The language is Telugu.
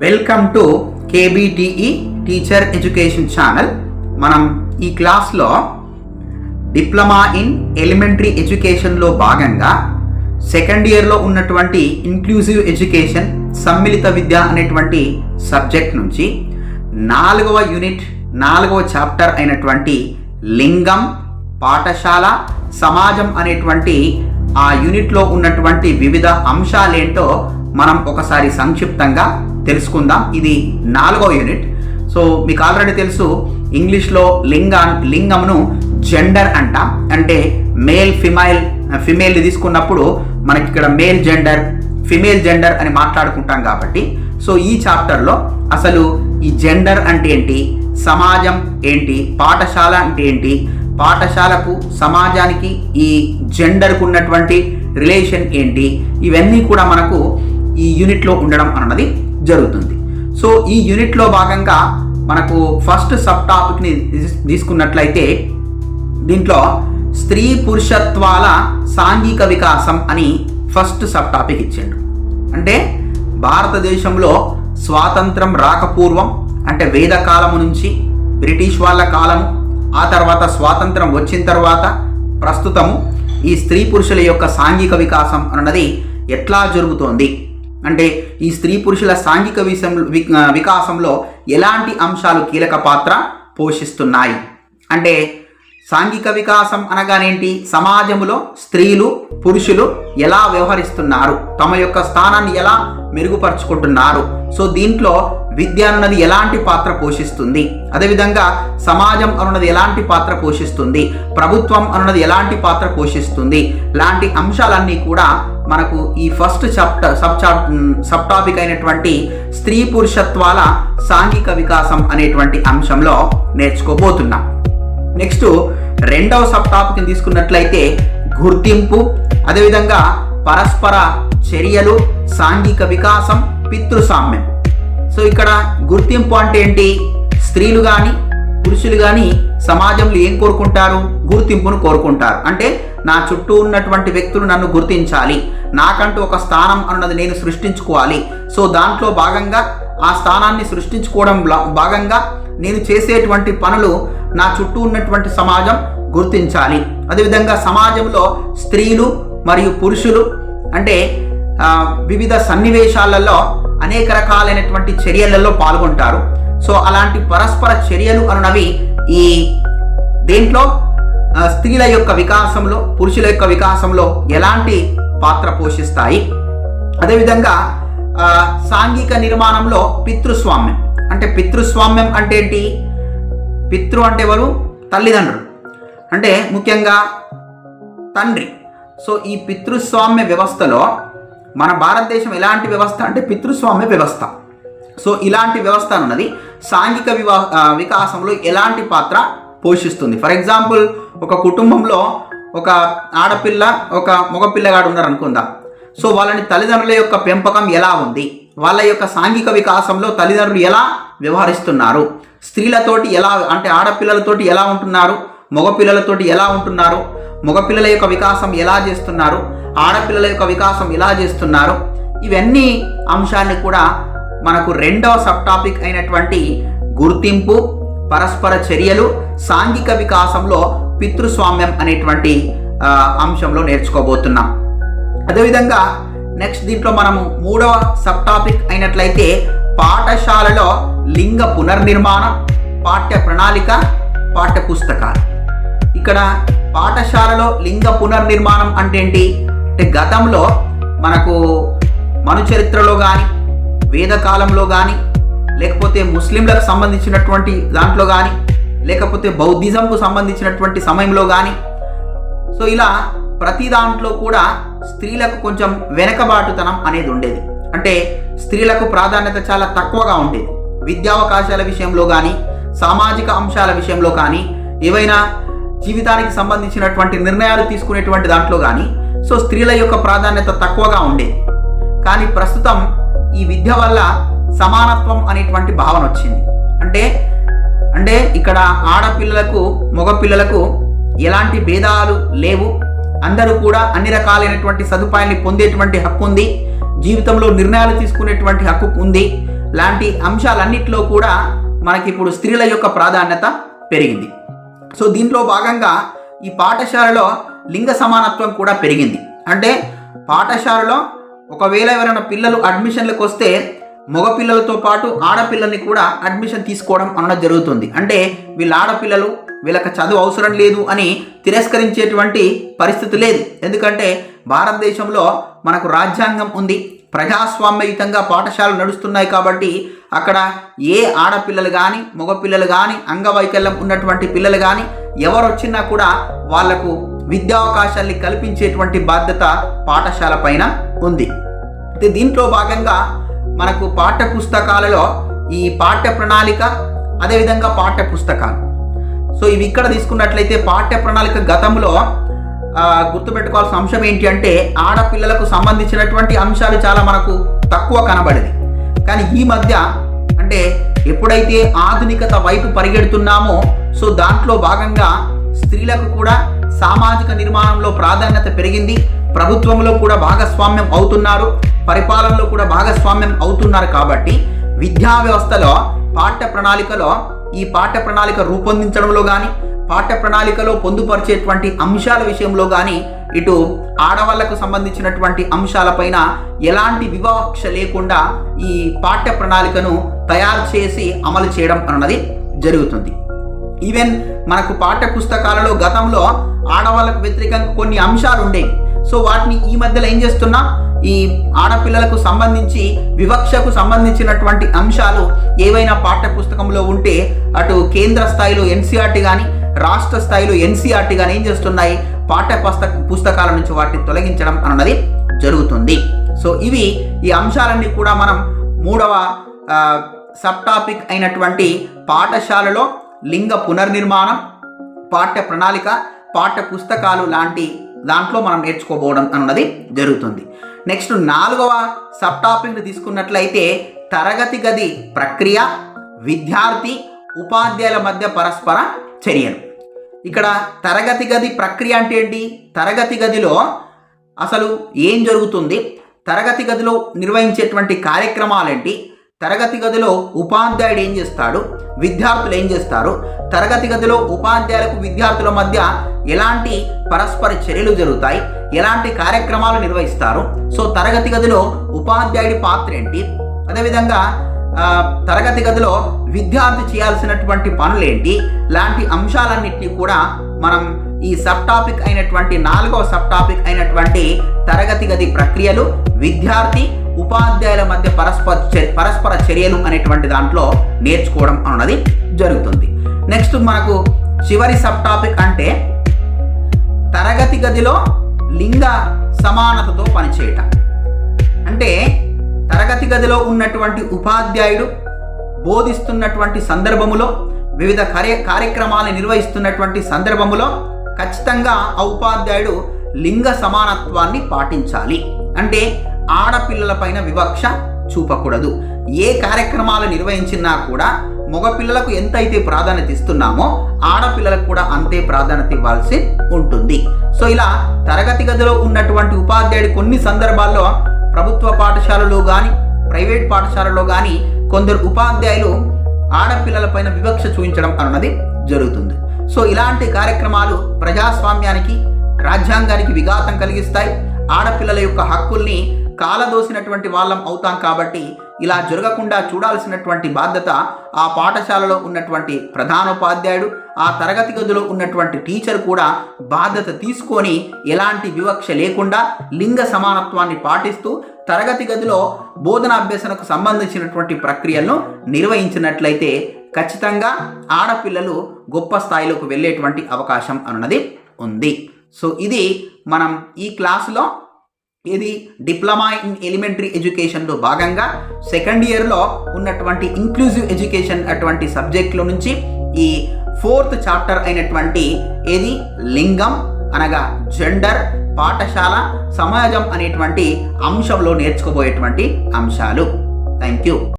Welcome to KBTE teacher education channel మనం ఈ క్లాస్లో డిప్లొమా ఇన్ ఎలిమెంటరీ ఎడ్యుకేషన్లో భాగంగా సెకండ్ ఇయర్లో ఉన్నటువంటి ఇంక్లూజివ్ ఎడ్యుకేషన్ సమ్మిళిత విద్య అనేటువంటి సబ్జెక్ట్ నుంచి నాలుగవ యూనిట్ నాలుగవ చాప్టర్ అయినటువంటి లింగం పాఠశాల సమాజం అనేటువంటి ఆ యూనిట్లో ఉన్నటువంటి వివిధ అంశాలేంటో మనం ఒకసారి సంక్షిప్తంగా తెలుసుకుందాం. ఇది నాలుగో యూనిట్. సో మీకు ఆల్రెడీ తెలుసు ఇంగ్లీష్లో లింగా లింగమును జెండర్ అంట. అంటే మేల్ ఫిమైల్ ఫిమేల్ తీసుకున్నప్పుడు మనకి ఇక్కడ మేల్ జెండర్ ఫిమేల్ జెండర్ అని మాట్లాడుకుంటాం కాబట్టి. సో ఈ చాప్టర్లో అసలు ఈ జెండర్ అంటే ఏంటి? సమాజం ఏంటి? పాఠశాల అంటే ఏంటి? పాఠశాలకు సమాజానికి ఈ జెండర్కు ఉన్నటువంటి రిలేషన్ ఏంటి? ఇవన్నీ కూడా మనకు ఈ యూనిట్లో ఉండడం అన్నది జరుగుతుంది. సో ఈ యూనిట్లో భాగంగా మనకు ఫస్ట్ సబ్ టాపిక్ని తీసుకున్నట్లయితే దీంట్లో స్త్రీ పురుషత్వాల సాంఘిక వికాసం అని ఫస్ట్ సబ్ టాపిక్ ఇచ్చిండు. అంటే భారతదేశంలో స్వాతంత్రం రాకపూర్వం అంటే వేద కాలము నుంచి బ్రిటిష్ వాళ్ళ కాలము ఆ తర్వాత స్వాతంత్రం వచ్చిన తర్వాత ప్రస్తుతము ఈ స్త్రీ పురుషుల యొక్క సాంఘిక వికాసం అన్నది ఎట్లా జరుగుతోంది? అంటే ఈ స్త్రీ పురుషుల సాంఘిక విషయం వికాసంలో ఎలాంటి అంశాలు కీలక పాత్ర పోషిస్తున్నాయి? అంటే సాంఘిక వికాసం అనగానేంటి? సమాజంలో స్త్రీలు పురుషులు ఎలా వ్యవహరిస్తున్నారు? తమ యొక్క స్థానాన్ని ఎలా మెరుగుపరుచుకుంటున్నారు? సో దీంట్లో విద్య అన్నది ఎలాంటి పాత్ర పోషిస్తుంది? అదేవిధంగా సమాజం అన్నది ఎలాంటి పాత్ర పోషిస్తుంది? ప్రభుత్వం అన్నది ఎలాంటి పాత్ర పోషిస్తుంది? లాంటి అంశాలన్నీ కూడా మనకు ఈ first chapter sub chap sub topic అయినటువంటి స్త్రీ పురుషత్వాల సాంఘిక వికాసం అనేటువంటి అంశంలో నేర్చుకోబోతున్నాం. నెక్స్ట్ రెండవ సబ్ టాపిక్ తీసుకున్నట్లయితే గుర్తింపు అదేవిధంగా పరస్పర చర్యలు సాంఘిక వికాసం పితృసామ్యం. సో ఇక్కడ గుర్తింపు అంటే ఏంటి? స్త్రీలు కానీ పురుషులు కానీ సమాజంలో ఏం కోరుకుంటారు? గుర్తింపును కోరుకుంటారు. అంటే నా చుట్టూ ఉన్నటువంటి వ్యక్తులు నన్ను గుర్తించాలి. నాకంటూ ఒక స్థానం అన్నది నేను సృష్టించుకోవాలి. సో దాంట్లో భాగంగా ఆ స్థానాన్ని సృష్టించుకోవడం భాగంగా నేను చేసేటువంటి పనులు నా చుట్టూ ఉన్నటువంటి సమాజం గుర్తించాలి. అదేవిధంగా సమాజంలో స్త్రీలు మరియు పురుషులు అంటే వివిధ సన్నివేశాలలో అనేక రకాలైనటువంటి చర్యలలో పాల్గొంటారు. సో అలాంటి పరస్పర చర్యలు అన్నవి ఈ దేంట్లో స్త్రీల యొక్క వికాసంలో పురుషుల యొక్క వికాసంలో ఎలాంటి పాత్ర పోషిస్తాయి? అదేవిధంగా సాంఘిక నిర్మాణంలో పితృస్వామ్యం. అంటే పితృస్వామ్యం అంటే ఏంటి? పితృ అంటే ఎవరు? తల్లిదండ్రులు. అంటే ముఖ్యంగా తండ్రి. సో ఈ పితృస్వామ్య వ్యవస్థలో మన భారతదేశం ఎలాంటి వ్యవస్థ అంటే పితృస్వామ్య వ్యవస్థ. సో ఇలాంటి వ్యవస్థ అన్నది సాంఘిక వివా వికాసంలో ఎలాంటి పాత్ర పోషిస్తుంది? ఫర్ ఎగ్జాంపుల్ ఒక కుటుంబంలో ఒక ఆడపిల్ల ఒక మగపిల్లగాడు ఉన్నారు అనుకుందా? సో వాళ్ళని తల్లిదండ్రుల యొక్క పెంపకం ఎలా ఉంది? వాళ్ళ యొక్క సాంఘిక వికాసంలో తల్లిదండ్రులు ఎలా వ్యవహరిస్తున్నారు? స్త్రీలతోటి ఎలా అంటే ఆడపిల్లలతోటి ఎలా ఉంటున్నారు? మగపిల్లలతోటి ఎలా ఉంటున్నారు? మగపిల్లల యొక్క వికాసం ఎలా చేస్తున్నారు? ఆడపిల్లల యొక్క వికాసం ఎలా చేస్తున్నారు? ఇవన్నీ అంశాన్ని కూడా మనకు రెండవ సబ్ టాపిక్ అయినటువంటి గుర్తింపు పరస్పర చర్యలు సాంఘిక వికాసంలో పితృస్వామ్యం అనేటువంటి అంశంలో నేర్చుకోబోతున్నాం. అదేవిధంగా నెక్స్ట్ దీంట్లో మనము మూడవ సబ్ టాపిక్ అయినట్లయితే పాఠశాలలో లింగ పునర్నిర్మాణం పాఠ్య ప్రణాళిక పాఠ్య పుస్తకాలు. ఇక్కడ పాఠశాలలో లింగ పునర్నిర్మాణం అంటే ఏంటి? అంటే గతంలో మనకు మనుచరిత్రలో కానీ వేదకాలంలో కానీ లేకపోతే ముస్లింలకు సంబంధించినటువంటి దాంట్లో కానీ లేకపోతే బౌద్ధిజంకు సంబంధించినటువంటి సమయంలో కానీ సో ఇలా ప్రతి దాంట్లో కూడా స్త్రీలకు కొంచెం వెనకబాటుతనం అనేది ఉండేది. అంటే స్త్రీలకు ప్రాధాన్యత చాలా తక్కువగా ఉండేది. విద్యావకాశాల విషయంలో కానీ సామాజిక అంశాల విషయంలో కానీ ఏవైనా జీవితానికి సంబంధించినటువంటి నిర్ణయాలు తీసుకునేటువంటి దాంట్లో కానీ సో స్త్రీల యొక్క ప్రాధాన్యత తక్కువగా ఉండేది. కానీ ప్రస్తుతం ఈ విద్య వల్ల సమానత్వం అనేటువంటి భావన వచ్చింది. అంటే అంటే ఇక్కడ ఆడపిల్లలకు మగపిల్లలకు ఎలాంటి భేదాలు లేవు. అందరూ కూడా అన్ని రకాలైనటువంటి సదుపాయాన్ని పొందేటువంటి హక్కు ఉంది. జీవితంలో నిర్ణయాలు తీసుకునేటువంటి హక్కు ఉంది. లాంటి అంశాలన్నింటిలో కూడా మనకి ఇప్పుడు స్త్రీల యొక్క ప్రాధాన్యత పెరిగింది. సో దీంట్లో భాగంగా ఈ పాఠశాలలో లింగ సమానత్వం కూడా పెరిగింది. అంటే పాఠశాలలో ఒకవేళ ఎవరైనా పిల్లలు అడ్మిషన్లకు వస్తే మగపిల్లలతో పాటు ఆడపిల్లల్ని కూడా అడ్మిషన్ తీసుకోవడం అన్నది జరుగుతుంది. అంటే వీళ్ళ ఆడపిల్లలు వీళ్ళకి చదువు అవసరం లేదు అని తిరస్కరించేటువంటి పరిస్థితి లేదు. ఎందుకంటే భారతదేశంలో మనకు రాజ్యాంగం ఉంది. ప్రజాస్వామ్యయుతంగా పాఠశాలలు నడుస్తున్నాయి కాబట్టి అక్కడ ఏ ఆడపిల్లలు కానీ మగపిల్లలు కానీ అంగవైకల్యం ఉన్నటువంటి పిల్లలు కానీ ఎవరు వచ్చినా కూడా వాళ్ళకు విద్యావకాశాల్ని కల్పించేటువంటి బాధ్యత పాఠశాల పైన ఉంది. దీంట్లో భాగంగా మనకు పాఠ్య పుస్తకాలలో ఈ పాఠ్య ప్రణాళిక అదేవిధంగా పాఠ్య పుస్తకాలు సో ఇవి ఇక్కడ తీసుకున్నట్లయితే పాఠ్య ప్రణాళిక గతంలో గుర్తుపెట్టుకోవాల్సిన అంశం ఏంటి అంటే ఆడపిల్లలకు సంబంధించినటువంటి అంశాలు చాలా మనకు తక్కువ కనబడేది. కానీ ఈ మధ్య అంటే ఎప్పుడైతే ఆధునికత వైపు పరిగెడుతున్నామో సో దాంట్లో భాగంగా స్త్రీలకు కూడా సామాజిక నిర్మాణంలో ప్రాధాన్యత పెరిగింది. ప్రభుత్వంలో కూడా భాగస్వామ్యం అవుతున్నారు. పరిపాలనలో కూడా భాగస్వామ్యం అవుతున్నారు కాబట్టి విద్యా వ్యవస్థలో పాఠ్య ప్రణాళికలో ఈ పాఠ్య ప్రణాళిక రూపొందించడంలో కానీ పాఠ్య ప్రణాళికలో పొందుపరిచేటువంటి అంశాల విషయంలో కానీ ఇటు ఆడవాళ్ళకు సంబంధించినటువంటి అంశాలపైన ఎలాంటి వివక్ష లేకుండా ఈ పాఠ్య ప్రణాళికను తయారు చేసి అమలు చేయడం అన్నది జరుగుతుంది. ఈవెన్ మనకు పాఠ్య పుస్తకాలలో గతంలో ఆడవాళ్ళకు వ్యతిరేకంగా కొన్ని అంశాలు ఉండేవి సో వాటిని ఈ మధ్యలో ఏం చేస్తున్నా? ఈ ఆడపిల్లలకు సంబంధించి వివక్షకు సంబంధించినటువంటి అంశాలు ఏవైనా పాఠ్య పుస్తకంలో ఉంటే అటు కేంద్ర స్థాయిలో ఎన్సీఆర్టీ కానీ రాష్ట్ర స్థాయిలో ఎన్సీఆర్టీ కానీ ఏం చేస్తున్నాయి? పాఠ్య పుస్తక పుస్తకాల నుంచి వాటిని తొలగించడం అన్నది జరుగుతుంది. సో ఇవి ఈ అంశాలన్నీ కూడా మనం మూడవ సబ్ టాపిక్ అయినటువంటి పాఠశాలలో లింగ పునర్నిర్మాణం పాఠ్య ప్రణాళిక పాఠ్య పుస్తకాలు లాంటి దాంట్లో మనం నేర్చుకోబోవడం అన్నది జరుగుతుంది. నెక్స్ట్ నాలుగవ సబ్ టాపిక్ని తీసుకున్నట్లయితే తరగతి గది ప్రక్రియ విద్యార్థి ఉపాధ్యాయుల మధ్య పరస్పర చర్యలు. ఇక్కడ తరగతి గది ప్రక్రియ అంటే ఏంటి? తరగతి గదిలో అసలు ఏం జరుగుతుంది? తరగతి గదిలో నిర్వహించేటువంటి కార్యక్రమాలేంటి? తరగతి గదిలో ఉపాధ్యాయుడు ఏం చేస్తాడు? విద్యార్థులు ఏం చేస్తారు? తరగతి గదిలో ఉపాధ్యాయులకు విద్యార్థుల మధ్య ఎలాంటి పరస్పర చర్యలు జరుగుతాయి? ఎలాంటి కార్యక్రమాలు నిర్వహిస్తారు? సో తరగతి గదిలో ఉపాధ్యాయుడి పాత్ర ఏంటి? అదేవిధంగా తరగతి గదిలో విద్యార్థి చేయాల్సినటువంటి పనులేంటి లాంటి అంశాలన్నింటినీ కూడా మనం ఈ సబ్ టాపిక్ అయినటువంటి నాలుగవ సబ్ టాపిక్ అయినటువంటి తరగతి గది ప్రక్రియలు విద్యార్థి ఉపాధ్యాయుల మధ్య పరస్పర పరస్పర చర్యలు అనేటువంటి దాంట్లో నేర్చుకోవడం అన్నది జరుగుతుంది. నెక్స్ట్ మనకు చివరి సబ్ టాపిక్ అంటే తరగతి గదిలో లింగ సమానతతో పనిచేయటం. అంటే తరగతి గదిలో ఉన్నటువంటి ఉపాధ్యాయుడు బోధిస్తున్నటువంటి సందర్భములో వివిధ కార్య కార్యక్రమాలు నిర్వహిస్తున్నటువంటి సందర్భములో ఖచ్చితంగా ఆ ఉపాధ్యాయుడు లింగ సమానత్వాన్ని పాటించాలి. అంటే ఆడపిల్లలపైన వివక్ష చూపకూడదు. ఏ కార్యక్రమాలు నిర్వహించినా కూడా మగపిల్లలకు ఎంతైతే ప్రాధాన్యత ఇస్తున్నామో ఆడపిల్లలకు కూడా అంతే ప్రాధాన్యత ఇవ్వాల్సి ఉంటుంది. సో ఇలా తరగతి గదిలో ఉన్నటువంటి ఉపాధ్యాయుడు కొన్ని సందర్భాల్లో ప్రభుత్వ పాఠశాలలో కానీ ప్రైవేట్ పాఠశాలలో కానీ కొందరు ఉపాధ్యాయులు ఆడపిల్లలపైన వివక్ష చూపించడం అన్నది జరుగుతుంది. సో ఇలాంటి కార్యక్రమాలు ప్రజాస్వామ్యానికి రాజ్యాంగానికి విఘాతం కలిగిస్తాయి. ఆడపిల్లల యొక్క హక్కుల్ని కాలదోసినటువంటి వాళ్ళం అవుతాం కాబట్టి ఇలా జరగకుండా చూడాల్సినటువంటి బాధ్యత ఆ పాఠశాలలో ఉన్నటువంటి ప్రధానోపాధ్యాయుడు ఆ తరగతి గదిలో ఉన్నటువంటి టీచర్ కూడా బాధ్యత తీసుకొని ఎలాంటి వివక్ష లేకుండా లింగ సమానత్వాన్ని పాటిస్తూ తరగతి గదిలో బోధనాభ్యసనకు సంబంధించినటువంటి ప్రక్రియలను నిర్వహించినట్లయితే ఖచ్చితంగా ఆడపిల్లలు గొప్ప స్థాయిలోకి వెళ్ళేటువంటి అవకాశం అన్నది ఉంది. సో ఇది మనం ఈ క్లాసులో ఇది డిప్లొమా ఇన్ ఎలిమెంటరీ ఎడ్యుకేషన్లో భాగంగా సెకండ్ ఇయర్లో ఉన్నటువంటి ఇంక్లూజివ్ ఎడ్యుకేషన్ అటువంటి సబ్జెక్టుల నుంచి ఈ ఫోర్త్ చాప్టర్ అయినటువంటి ఏది? లింగం అనగా జెండర్ పాఠశాల సమాజం అనేటువంటి అంశంలో నేర్చుకోబోయేటువంటి అంశాలు. Thank you